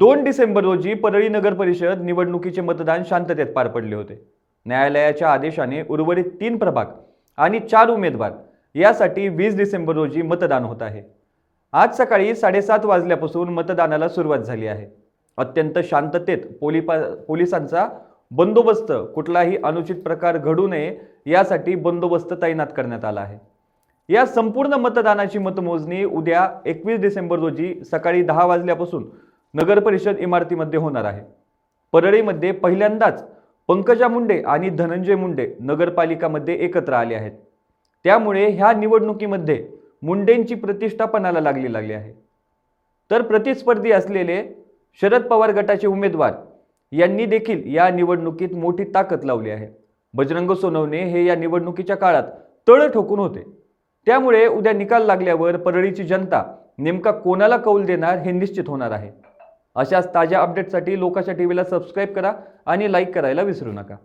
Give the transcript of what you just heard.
दोन डिसेंबर रोजी परळी नगर परिषद निवडणुकीचे मतदान शांततेत पार पडले होते. न्यायालयाच्या आदेशाने उर्वरित तीन प्रभाग आणि चार उमेदवार यासाठी वीस डिसेंबर रोजी मतदान होत आहे. आज सकाळी साडेसात वाजल्यापासून मतदानाला सुरुवात झाली आहे. अत्यंत शांततेत पोलिपा पोलिसांचा बंदोबस्त कुठलाही अनुचित प्रकार घडू नये यासाठी बंदोबस्त तैनात करण्यात आला आहे. या संपूर्ण मतदानाची मतमोजणी उद्या एकवीस डिसेंबर रोजी सकाळी दहा वाजल्यापासून नगर परिषद इमारतीमध्ये होणार आहे. परळीमध्ये पहिल्यांदाच पंकजा मुंडे आणि धनंजय मुंडे नगरपालिकामध्ये एकत्र आले आहेत. त्यामुळे ह्या निवडणुकीमध्ये मुंडेंची प्रतिष्ठा पणाला लागली लागली आहे. तर प्रतिस्पर्धी असलेले शरद पवार गटाचे उमेदवार यांनी देखील या निवडणुकीत मोठी ताकद लावली आहे. बजरंग सोनवणे हे या निवडणुकीच्या काळात तळ ठोकून होते. त्यामुळे उद्या निकाल लागल्यावर परळीची जनता नेमका कोणाला कौल देणार हे निश्चित होणार आहे. अशाच ताज्या अपडेटसाठी लोकाच्या टीव्हीला सबस्क्राईब करा आणि लाईक करायला विसरू नका.